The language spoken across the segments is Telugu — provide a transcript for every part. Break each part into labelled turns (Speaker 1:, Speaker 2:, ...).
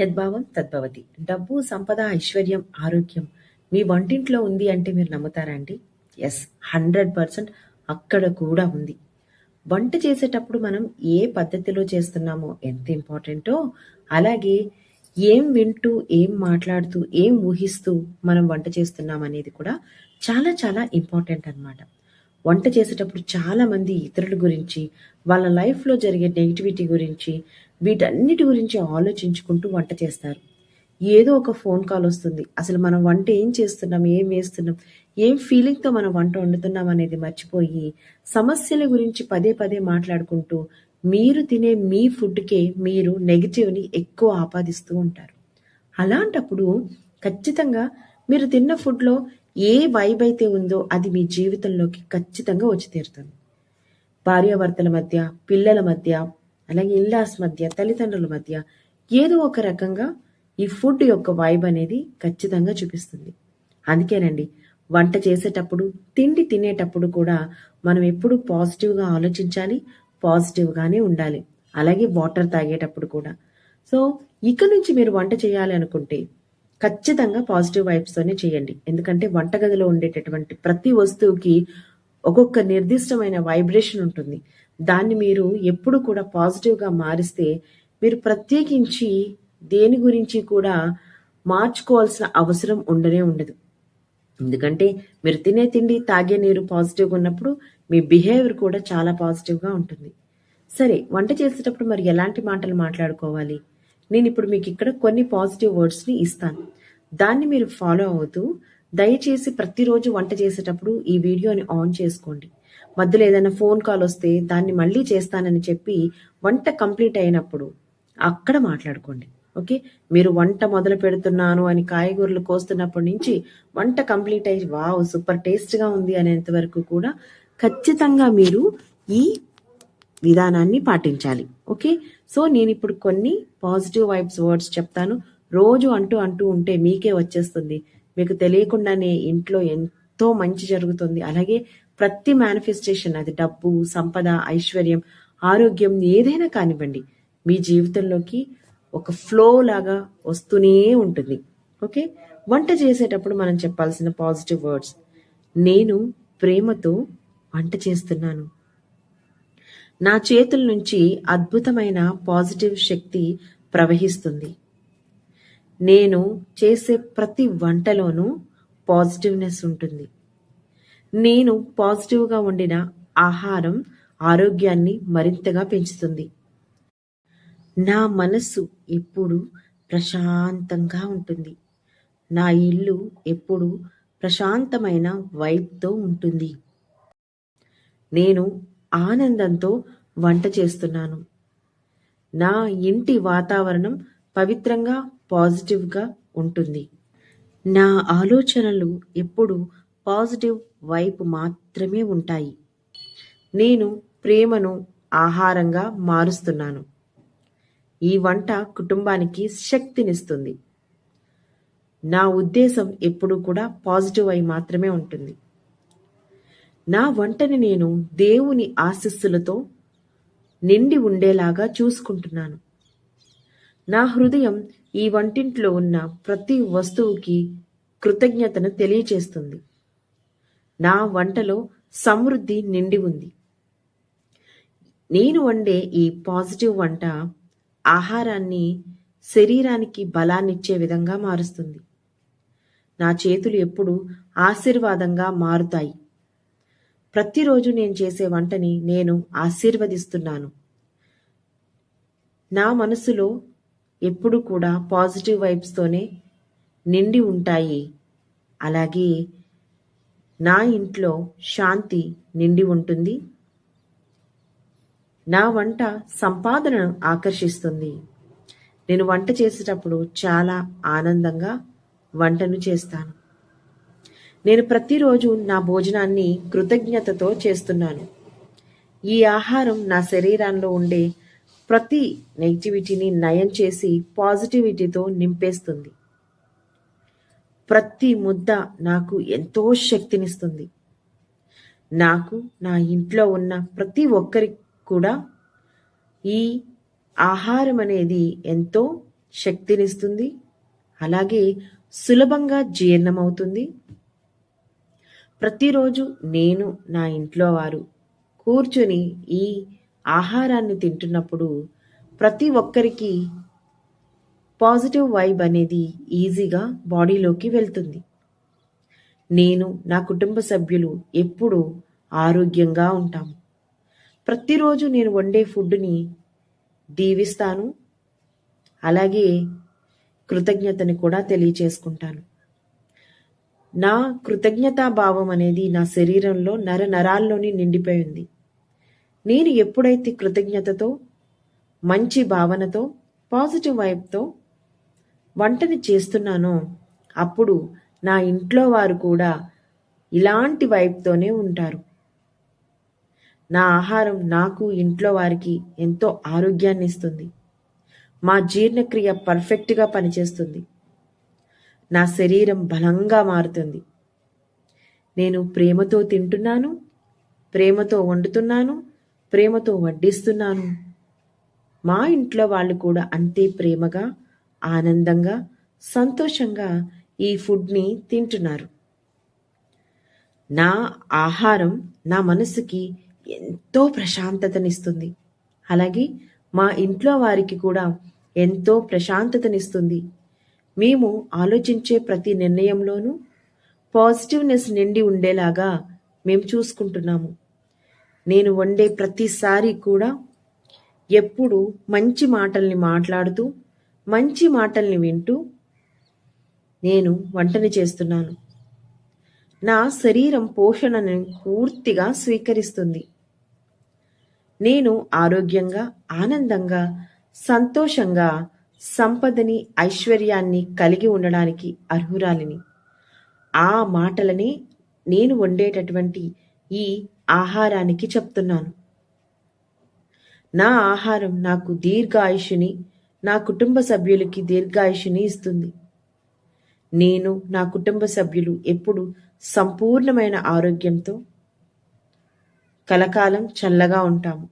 Speaker 1: యద్భావం తద్భవతి. డబ్బు సంపద ఐశ్వర్యం ఆరోగ్యం మీ వంటింట్లో ఉంది అంటే మీరు నమ్ముతారా అండి? ఎస్ హండ్రెడ్ పర్సెంట్ అక్కడ కూడా ఉంది. వంట చేసేటప్పుడు మనం ఏ పద్ధతిలో చేస్తున్నామో ఎంత ఇంపార్టెంటో అలాగే ఏం వింటూ ఏం మాట్లాడుతూ ఏం ఊహిస్తూ మనం వంట చేస్తున్నాం అనేది కూడా చాలా చాలా ఇంపార్టెంట్ అన్నమాట. వంట చేసేటప్పుడు చాలామంది ఇతరుల గురించి వాళ్ళ లైఫ్లో జరిగే నెగిటివిటీ గురించి వీటన్నిటి గురించి ఆలోచించుకుంటూ వంట చేస్తారు. ఏదో ఒక ఫోన్ కాల్ వస్తుంది. అసలు మనం వంట ఏం చేస్తున్నాం? ఏం వేస్తున్నాం? ఏం ఫీలింగ్తో మనం వంట వండుతున్నాం అనేది మర్చిపోయి సమస్యల గురించి పదే పదే మాట్లాడుకుంటూ మీరు తినే మీ ఫుడ్కే మీరు నెగిటివ్ని ఎక్కువ ఆపాదిస్తూ ఉంటారు. అలాంటప్పుడు ఖచ్చితంగా మీరు తిన్న ఫుడ్లో ఏ వైబ్ అయితే ఉందో అది మీ జీవితంలోకి ఖచ్చితంగా వచ్చి తీరుతుంది. భార్యాభర్తల మధ్య పిల్లల మధ్య అలాగే ఇల్లాస్ మధ్య తల్లిదండ్రుల మధ్య ఏదో ఒక రకంగా ఈ ఫుడ్ యొక్క వైబ్ అనేది ఖచ్చితంగా చూపిస్తుంది. అందుకేనండి వంట చేసేటప్పుడు తిండి తినేటప్పుడు కూడా మనం ఎప్పుడు పాజిటివ్గా ఆలోచించాలి పాజిటివ్గానే ఉండాలి. అలాగే వాటర్ తాగేటప్పుడు కూడా. సో ఇక నుంచి మీరు వంట చేయాలి అనుకుంటే ఖచ్చితంగా పాజిటివ్ వైబ్స్తోనే చేయండి. ఎందుకంటే వంటగదిలో ఉండేటటువంటి ప్రతి వస్తువుకి ఒక్కొక్క నిర్దిష్టమైన వైబ్రేషన్ ఉంటుంది. దాన్ని మీరు ఎప్పుడు కూడా పాజిటివ్గా మారిస్తే మీరు ప్రత్యేకించి దేని గురించి కూడా మార్చుకోవాల్సిన అవసరం ఉండనే ఉండదు. ఎందుకంటే మీరు తినే తిండి తాగే నీరు పాజిటివ్గా ఉన్నప్పుడు మీ బిహేవియర్ కూడా చాలా పాజిటివ్గా ఉంటుంది. సరే వంట చేసేటప్పుడు మరి ఎలాంటి మాటలు మాట్లాడుకోవాలి? నేను ఇప్పుడు మీకు ఇక్కడ కొన్ని పాజిటివ్ వర్డ్స్ని ఇస్తాను. దాన్ని మీరు ఫాలో అవుతూ దయచేసి ప్రతిరోజు వంట చేసేటప్పుడు ఈ వీడియోని ఆన్ చేసుకోండి. మధ్యలో ఏదైనా ఫోన్ కాల్ వస్తే దాన్ని మళ్ళీ చేస్తానని చెప్పి వంట కంప్లీట్ అయినప్పుడు అక్కడ మాట్లాడుకోండి. ఓకే మీరు వంట మొదలు పెడుతున్నాను అని కాయగూరలు కోస్తున్నప్పటి నుంచి వంట కంప్లీట్ అయ్యి వావ్ సూపర్ టేస్ట్గా ఉంది అనేంత వరకు కూడా ఖచ్చితంగా మీరు ఈ విధానాన్ని పాటించాలి. ఓకే? సో నేను ఇప్పుడు కొన్ని పాజిటివ్ వైబ్స్ వర్డ్స్ చెప్తాను. రోజు అంటూ అంటూ ఉంటే మీకే వచ్చేస్తుంది. మీకు తెలియకుండానే ఇంట్లో ఎంతో మంచి జరుగుతుంది. అలాగే ప్రతి మేనిఫెస్టేషన్ అది డబ్బు సంపద ఐశ్వర్యం ఆరోగ్యం ఏదైనా కానివ్వండి మీ జీవితంలోకి ఒక ఫ్లో లాగా వస్తూనే ఉంటుంది. ఓకే? వంట చేసేటప్పుడు మనం చెప్పాల్సిన పాజిటివ్ వర్డ్స్ నేను ప్రేమతో వంట చేస్తున్నాను. నా చేతుల నుంచి అద్భుతమైన పాజిటివ్ శక్తి ప్రవహిస్తుంది. నేను చేసే ప్రతి వంటలోనూ పాజిటివ్నెస్ ఉంటుంది. నేను పాజిటివ్గా వండిన ఆహారం ఆరోగ్యాన్ని మరింతగా పెంచుతుంది. నా మనస్సు ఎప్పుడు ప్రశాంతంగా ఉంటుంది. నా ఇల్లు ఎప్పుడు ప్రశాంతమైన వైబ్తో ఉంటుంది. నేను ఆనందంతో వంట చేస్తున్నాను. నా ఇంటి వాతావరణం పవిత్రంగా పాజిటివ్గా ఉంటుంది. నా ఆలోచనలు ఎప్పుడు పాజిటివ్ వైపు మాత్రమే ఉంటాయి. నేను ప్రేమను ఆహారంగా మారుస్తున్నాను. ఈ వంట కుటుంబానికి శక్తినిస్తుంది. నా ఉద్దేశం ఎప్పుడు కూడా పాజిటివ్ అయి మాత్రమే ఉంటుంది. నా వంటని నేను దేవుని ఆశస్సులతో నిండి ఉండేలాగా చూసుకుంటున్నాను. నా హృదయం ఈ వంటింట్లో ఉన్న ప్రతి వస్తువుకి కృతజ్ఞతను తెలియచేస్తుంది. నా వంటలో సమృద్ధి నిండి ఉంది. నేను వండే ఈ పాజిటివ్ వంట ఆహారాన్ని శరీరానికి బలాన్నిచ్చే విధంగా మారుస్తుంది. నా చేతులు ఎప్పుడు ఆశీర్వాదంగా మారుతాయి. ప్రతిరోజు నేను చేసే వంటని నేను ఆశీర్వదిస్తున్నాను. నా మనసులో ఎప్పుడు కూడా పాజిటివ్ వైబ్స్తోనే నిండి ఉంటాయి. అలాగే నా ఇంట్లో శాంతి నిండి ఉంటుంది. నా వంట సంపాదనను ఆకర్షిస్తుంది. నేను వంట చేసేటప్పుడు చాలా ఆనందంగా వంటను చేస్తాను. నేను ప్రతిరోజు నా భోజనాన్ని కృతజ్ఞతతో చేస్తున్నాను. ఈ ఆహారం నా శరీరంలో ఉండే ప్రతి నెగిటివిటీని నయం చేసి పాజిటివిటీతో నింపేస్తుంది. ప్రతి ముద్ద నాకు ఎంతో శక్తినిస్తుంది. నాకు నా ఇంట్లో ఉన్న ప్రతి ఒక్కరికి కూడా ఈ ఆహారం అనేది ఎంతో శక్తినిస్తుంది. అలాగే సులభంగా జీర్ణమవుతుంది. ప్రతిరోజు నేను నా ఇంట్లో వారు కూర్చొని ఈ ఆహారాన్ని తింటున్నప్పుడు ప్రతి ఒక్కరికి పాజిటివ్ వైబ్ అనేది ఈజీగా బాడీలోకి వెళ్తుంది. నేను నా కుటుంబ సభ్యులు ఎప్పుడూ ఆరోగ్యంగా ఉంటాము. ప్రతిరోజు నేను వండే ఫుడ్ని దీవిస్తాను. అలాగే కృతజ్ఞతని కూడా తెలియచేసుకుంటాను. నా కృతజ్ఞతా భావం అనేది నా శరీరంలో నర నరాల్లోని నిండిపోయి ఉంది. నేను ఎప్పుడైతే కృతజ్ఞతతో మంచి భావనతో పాజిటివ్ వైబ్తో వంటని చేస్తున్నానో అప్పుడు నా ఇంట్లో వారు కూడా ఇలాంటి వైపుతోనే ఉంటారు. నా ఆహారం నాకు ఇంట్లో వారికి ఎంతో ఆరోగ్యాన్ని ఇస్తుంది మా జీర్ణక్రియ పర్ఫెక్ట్గా పనిచేస్తుంది. నా శరీరం బలంగా మారుతుంది. నేను ప్రేమతో తింటున్నాను ప్రేమతో వండుతున్నాను ప్రేమతో వడ్డిస్తున్నాను. మా ఇంట్లో వాళ్ళు కూడా అంతే ప్రేమగా ఆనందంగా సంతోషంగా ఈ ఫుడ్ని తింటున్నారు. నా ఆహారం నా మనసుకి ఎంతో ప్రశాంతతనిస్తుంది. అలాగే మా ఇంట్లో వారికి కూడా ఎంతో ప్రశాంతతనిస్తుంది. మేము ఆలోచించే ప్రతి నిర్ణయంలోనూ పాజిటివ్నెస్ నిండి ఉండేలాగా మేము చూసుకుంటున్నాము. నేను వండే ప్రతిసారి కూడా ఎప్పుడు మంచి మాటల్ని మాట్లాడుతూ మంచి మాటల్ని వింటూ నేను వంటని చేస్తున్నాను. నా శరీరం పోషణను పూర్తిగా స్వీకరిస్తుంది. నేను ఆరోగ్యంగా ఆనందంగా సంతోషంగా సంపదని ఐశ్వర్యాన్ని కలిగి ఉండడానికి అర్హురాలిని. ఆ మాటలని నేను వండేటటువంటి ఈ ఆహారానికి చెప్తున్నాను. నా ఆహారం నాకు దీర్ఘాయుషుని నా కుటుంబ సభ్యులకి దీర్ఘాయుషుని ఇస్తుంది. నేను నా కుటుంబ సభ్యులు ఎప్పుడు సంపూర్ణమైన ఆరోగ్యంతో కలకాలం చల్లగా ఉంటాము.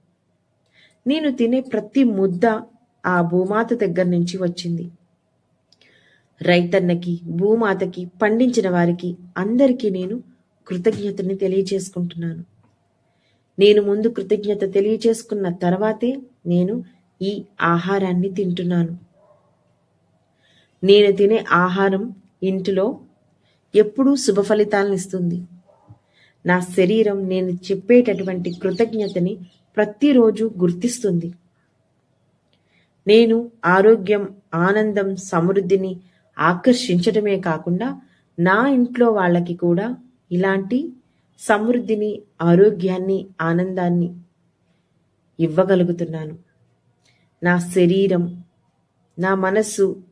Speaker 1: నేను తినే ప్రతి ముద్ద ఆ భూమాత దగ్గర నుంచి వచ్చింది. రైతన్నకి భూమాతకి పండించిన వారికి అందరికీ నేను కృతజ్ఞతని తెలియచేసుకుంటున్నాను నేను ముందు కృతజ్ఞత తెలియచేసుకున్న తర్వాతే నేను ఈ ఆహారాన్ని తింటున్నాను. నేను తినే ఆహారం ఇంటిలో ఎప్పుడూ శుభ ఫలితాలను ఇస్తుంది. నా శరీరం నేను చెప్పేటటువంటి కృతజ్ఞతని ప్రతిరోజు గుర్తిస్తుంది. నేను ఆరోగ్యం ఆనందం సమృద్ధిని ఆకర్షించడమే కాకుండా నా ఇంట్లో వాళ్ళకి కూడా ఇలాంటి సమృద్ధిని ఆరోగ్యాన్ని ఆనందాన్ని ఇవ్వగలుగుతున్నాను. నా శరీరం నా మనస్సు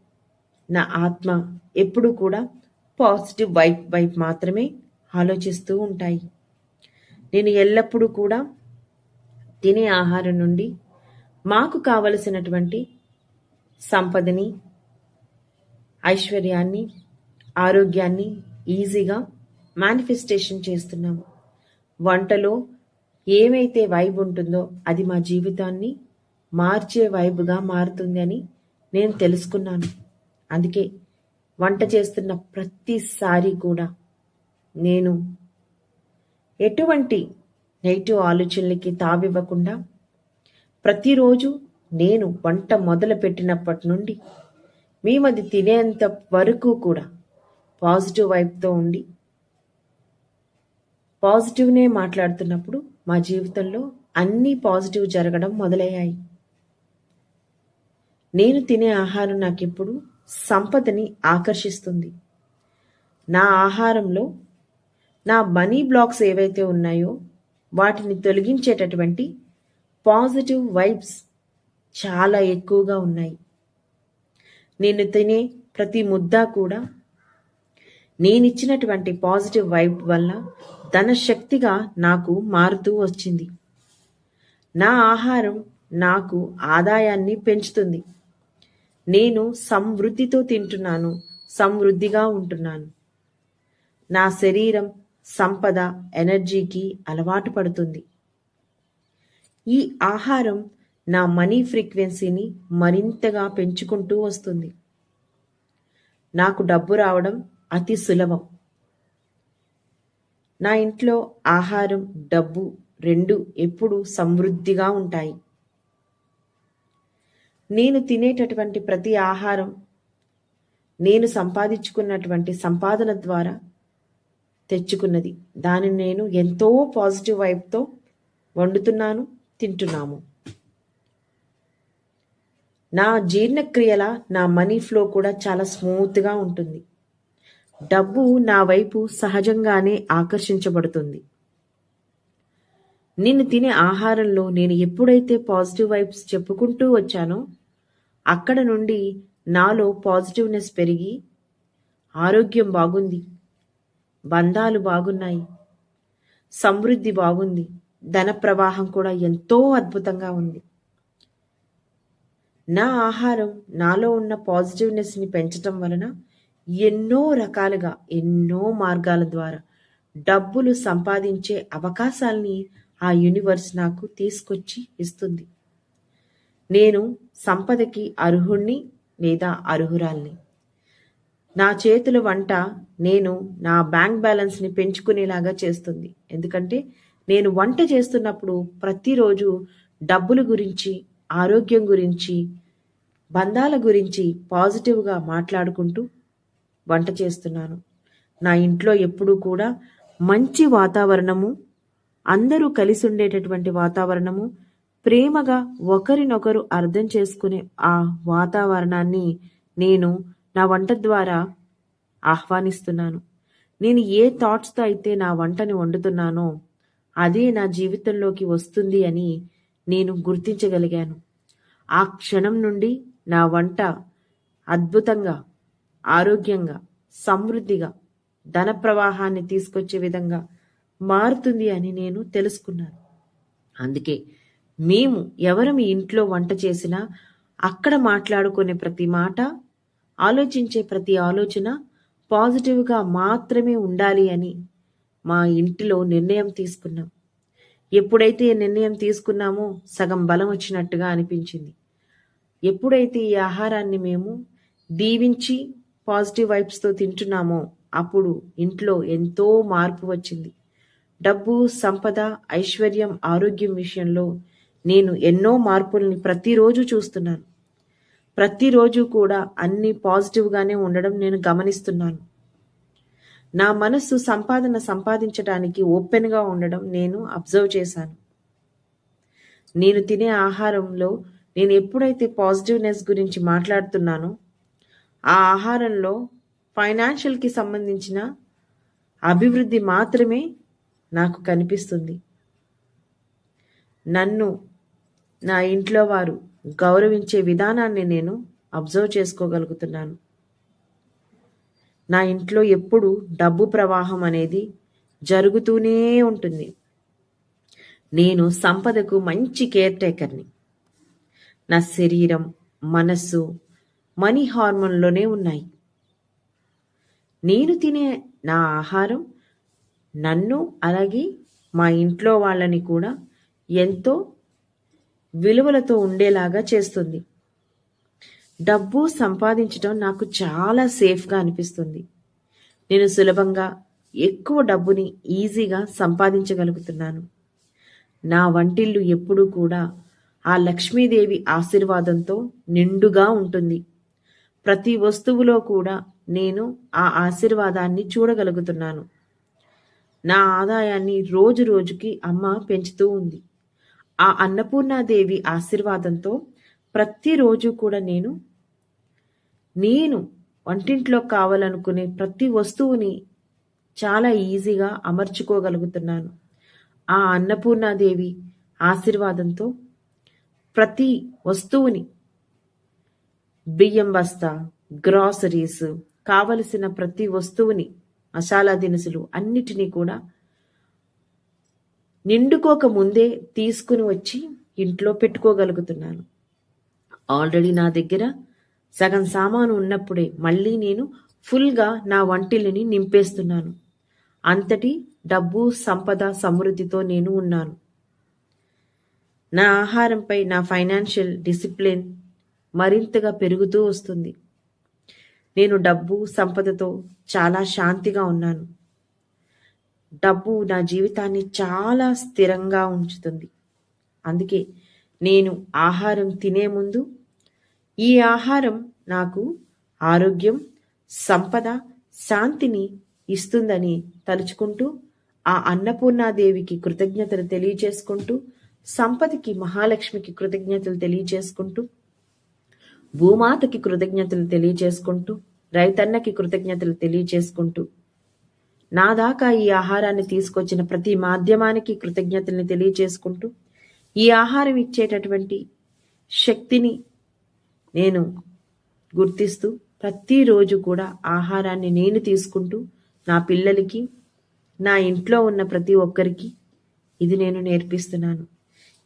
Speaker 1: నా ఆత్మ ఎప్పుడు కూడా పాజిటివ్ వైప్ వైపు మాత్రమే ఆలోచిస్తూ ఉంటాయి. నేను ఎల్లప్పుడూ కూడా తినే ఆహారం నుండి మాకు కావలసినటువంటి సంపదని ఐశ్వర్యాన్ని ఆరోగ్యాన్ని ఈజీగా మేనిఫెస్టేషన్ చేస్తున్నాము. వంటలో ఏమైతే వైబ్ ఉంటుందో అది మా జీవితాన్ని మార్చే వైబుగా మారుతుంది అని నేను తెలుసుకున్నాను. అందుకే వంట చేస్తున్న ప్రతిసారి కూడా నేను ఎటువంటి నెగిటివ్ ఆలోచనలకి తావివ్వకుండా ప్రతిరోజు నేను వంట మొదలు పెట్టినప్పటి నుండి మేము అది తినేంత వరకు కూడా పాజిటివ్ వైపుతో ఉండి పాజిటివ్నే మాట్లాడుతున్నప్పుడు మా జీవితంలో అన్నీ పాజిటివ్ జరగడం మొదలయ్యాయి. నేను తినే ఆహారం నాకెప్పుడు సంపదని ఆకర్షిస్తుంది. నా ఆహారంలో నా మనీ బ్లాక్స్ ఏవైతే ఉన్నాయో వాటిని తొలగించేటటువంటి పాజిటివ్ వైబ్స్ చాలా ఎక్కువగా ఉన్నాయి. నేను తినే ప్రతి ముద్ద కూడా నేనిచ్చినటువంటి పాజిటివ్ వైబ్ వల్ల ధనశక్తిగా నాకు మారుతూ వచ్చింది. నా ఆహారం నాకు ఆదాయాన్ని పెంచుతుంది. నేను సమృద్ధితో తింటున్నాను సమృద్ధిగా ఉంటున్నాను. నా శరీరం సంపద ఎనర్జీకి అలవాటు పడుతుంది. ఈ ఆహారం నా మనీ ఫ్రీక్వెన్సీని మరింతగా పెంచుకుంటూ వస్తుంది. నాకు డబ్బు రావడం అతి సులభం. నా ఇంట్లో ఆహారం డబ్బు రెండు ఎప్పుడు సమృద్ధిగా ఉంటాయి. నేను తినేటటువంటి ప్రతి ఆహారం నేను సంపాదించుకున్నటువంటి సంపాదన ద్వారా తెచ్చుకున్నది. దానిని నేను ఎంతో పాజిటివ్ వైపుతో వండుతున్నాను. తింటున్నాము. నా జీర్ణక్రియల నా మనీ ఫ్లో కూడా చాలా స్మూత్గా ఉంటుంది. డబ్బు నా వైపు సహజంగానే ఆకర్షించబడుతుంది. నేను తినే ఆహారంలో నేను ఎప్పుడైతే పాజిటివ్ వైబ్స్ చెప్పుకుంటూ వచ్చానో అక్కడ నుండి నాలో పాజిటివ్నెస్ పెరిగి ఆరోగ్యం బాగుంది. బంధాలు బాగున్నాయి. సమృద్ధి బాగుంది. ధన ప్రవాహం కూడా ఎంతో అద్భుతంగా ఉంది. నా ఆహారం నాలో ఉన్న పాజిటివ్నెస్ని పెంచటం వలన ఎన్నో రకాలుగా ఎన్నో మార్గాల ద్వారా డబ్బులు సంపాదించే అవకాశాల్ని ఆ యూనివర్స్ నాకు తీసుకొచ్చి ఇస్తుంది. నేను సంపదకి అర్హుణ్ణి లేదా అర్హురాల్ని. నా చేతుల వంట నేను నా బ్యాంక్ బ్యాలెన్స్ని పెంచుకునేలాగా చేస్తుంది. ఎందుకంటే నేను వంట చేస్తున్నప్పుడు ప్రతిరోజు డబ్బుల గురించి ఆరోగ్యం గురించి బంధాల గురించి పాజిటివ్గా మాట్లాడుకుంటూ వంట చేస్తున్నాను. నా ఇంట్లో ఎప్పుడూ కూడా మంచి వాతావరణము అందరూ కలిసి ఉండేటటువంటి వాతావరణము ప్రేమగా ఒకరినొకరు అర్థం చేసుకునే ఆ వాతావరణాన్ని నేను నా వంట ద్వారా ఆహ్వానిస్తున్నాను. నేను ఏ థాట్స్తో అయితే నా వంటని వండుతున్నానో అదే నా జీవితంలోకి వస్తుంది అని నేను గుర్తించగలిగాను. ఆ క్షణం నుండి నా వంట అద్భుతంగా ఆరోగ్యంగా సమృద్ధిగా ధన ప్రవాహాన్ని తీసుకొచ్చే విధంగా మారుతుంది అని నేను తెలుసుకున్నాను. అందుకే మేము ఎవరు మీ ఇంట్లో వంట చేసినా అక్కడ మాట్లాడుకునే ప్రతి మాట ఆలోచించే ప్రతి ఆలోచన పాజిటివ్గా మాత్రమే ఉండాలి అని మా ఇంటిలో నిర్ణయం తీసుకున్నాం. ఎప్పుడైతే నిర్ణయం తీసుకున్నామో సగం బలం వచ్చినట్టుగా అనిపించింది. ఎప్పుడైతే ఈ ఆహారాన్ని మేము దీవించి పాజిటివ్ వైబ్స్తో తింటున్నామో అప్పుడు ఇంట్లో ఎంతో మార్పు వచ్చింది. డబ్బు సంపద ఐశ్వర్యం ఆరోగ్యం విషయంలో నేను ఎన్నో మార్పుల్ని ప్రతిరోజు చూస్తున్నాను. ప్రతిరోజు కూడా అన్ని పాజిటివ్గానే ఉండడం నేను గమనిస్తున్నాను. నా మనస్సు సంపాదన సంపాదించడానికి ఓపెన్గా ఉండడం నేను అబ్జర్వ్ చేశాను. నేను తినే ఆహారంలో నేను ఎప్పుడైతే పాజిటివ్నెస్ గురించి మాట్లాడుతున్నానో ఆ ఆహారంలో ఫైనాన్షియల్కి సంబంధించిన అభివృద్ధి మాత్రమే నాకు కనిపిస్తుంది. నన్ను నా ఇంట్లో వారు గౌరవించే విధానాన్ని నేను అబ్జర్వ్ చేసుకోగలుగుతున్నాను. నా ఇంట్లో ఎప్పుడు డబ్బు ప్రవాహం అనేది జరుగుతూనే ఉంటుంది. నేను సంపదకు మంచి కేర్ టేకర్ని. నా శరీరం మనస్సు మనీ హార్మోన్లోనే ఉన్నాయి. నేను తినే నా ఆహారం నన్ను అలాగే మా ఇంట్లో వాళ్ళని కూడా ఎంతో విలువలతో ఉండేలాగా చేస్తుంది. డబ్బు సంపాదించడం నాకు చాలా సేఫ్గా అనిపిస్తుంది. నేను సులభంగా ఎక్కువ డబ్బుని ఈజీగా సంపాదించగలుగుతున్నాను. నా వంటిల్లు ఎప్పుడూ కూడా ఆ లక్ష్మీదేవి ఆశీర్వాదంతో నిండుగా ఉంటుంది. ప్రతి వస్తువులో కూడా నేను ఆ ఆశీర్వాదాన్ని చూడగలుగుతున్నాను. నా ఆదాయాన్ని రోజు రోజుకి అమ్మ పెంచుతూ ఉంది. ఆ అన్నపూర్ణాదేవి ఆశీర్వాదంతో ప్రతిరోజు కూడా నేను నేను వంటింట్లో కావాలనుకునే ప్రతి వస్తువుని చాలా ఈజీగా అమర్చుకోగలుగుతున్నాను. ఆ అన్నపూర్ణాదేవి ఆశీర్వాదంతో ప్రతి వస్తువుని బియ్యం బస్తా గ్రాసరీస్ కావలసిన ప్రతి వస్తువుని మసాలా దినుసులు అన్నిటినీ కూడా నిండుకోక ముందే తీసుకుని వచ్చి ఇంట్లో పెట్టుకోగలుగుతున్నాను. ఆల్రెడీ నా దగ్గర సగం సామాను ఉన్నప్పుడే మళ్ళీ నేను ఫుల్గా నా వంటిల్ని నింపేస్తున్నాను. అంతటి డబ్బు సంపద సమృద్ధితో నేను ఉన్నాను. నా ఆహారంపై నా ఫైనాన్షియల్ డిసిప్లిన్ మరింతగా పెరుగుతూ వస్తుంది. నేను డబ్బు సంపదతో చాలా శాంతిగా ఉన్నాను. డబ్బు నా జీవితాన్ని చాలా స్థిరంగా ఉంచుతుంది. అందుకే నేను ఆహారం తినే ముందు ఈ ఆహారం నాకు ఆరోగ్యం సంపద శాంతిని ఇస్తుందని తలుచుకుంటూ ఆ అన్నపూర్ణాదేవికి కృతజ్ఞతలు తెలియజేసుకుంటూ సంపదకి మహాలక్ష్మికి కృతజ్ఞతలు తెలియజేసుకుంటూ భూమాతకి కృతజ్ఞతలు తెలియజేసుకుంటూ రైతన్నకి కృతజ్ఞతలు తెలియజేసుకుంటూ నా దాకా ఈ ఆహారాన్ని తీసుకొచ్చిన ప్రతి మాధ్యమానికి కృతజ్ఞతల్ని తెలియజేసుకుంటూ ఈ ఆహారం ఇచ్చేటటువంటి శక్తిని నేను గుర్తిస్తూ ప్రతిరోజు కూడా ఆహారాన్ని నేను తీసుకుంటూ నా పిల్లలకి నా ఇంట్లో ఉన్న ప్రతి ఒక్కరికి ఇది నేను నేర్పిస్తున్నాను.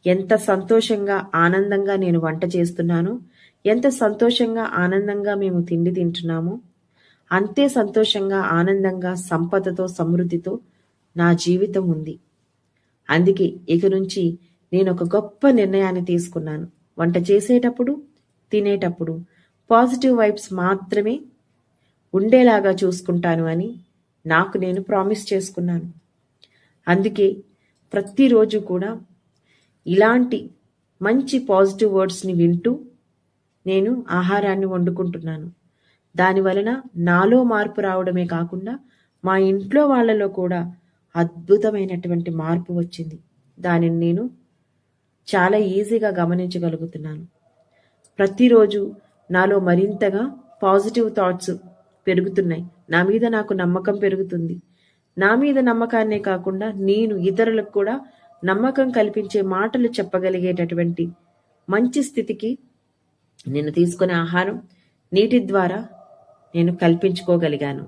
Speaker 1: ఎంత సంతోషంగా ఆనందంగా నేను వంట చేస్తున్నాను ఎంత సంతోషంగా ఆనందంగా మేము తిండి తింటున్నాము అంతే సంతోషంగా ఆనందంగా సంపదతో సమృద్ధితో నా జీవితం ఉంది. అందుకే ఇక నుంచి నేను ఒక గొప్ప నిర్ణయాన్ని తీసుకున్నాను. వంట చేసేటప్పుడు తినేటప్పుడు పాజిటివ్ వైబ్స్ మాత్రమే ఉండేలాగా చూసుకుంటాను అని నాకు నేను ప్రామిస్ చేసుకున్నాను. అందుకే ప్రతిరోజు కూడా ఇలాంటి మంచి పాజిటివ్ వర్డ్స్ని వింటూ నేను ఆహారాన్ని వండుకుంటున్నాను. దాని వలన నాలో మార్పు రావడమే కాకుండా మా ఇంట్లో వాళ్ళలో కూడా అద్భుతమైనటువంటి మార్పు వచ్చింది. దానిని నేను చాలా ఈజీగా గమనించగలుగుతున్నాను. ప్రతిరోజు నాలో మరింతగా పాజిటివ్ థాట్స్ పెరుగుతున్నాయి. నా మీద నాకు నమ్మకం పెరుగుతుంది. నా మీద నమ్మకాన్నే కాకుండా నేను ఇతరులకు కూడా నమ్మకం కల్పించే మాటలు చెప్పగలిగేటటువంటి మంచి స్థితికి నేను తీసుకునే ఆహారం నీటి ద్వారా నేను కల్పించుకోగలిగాను.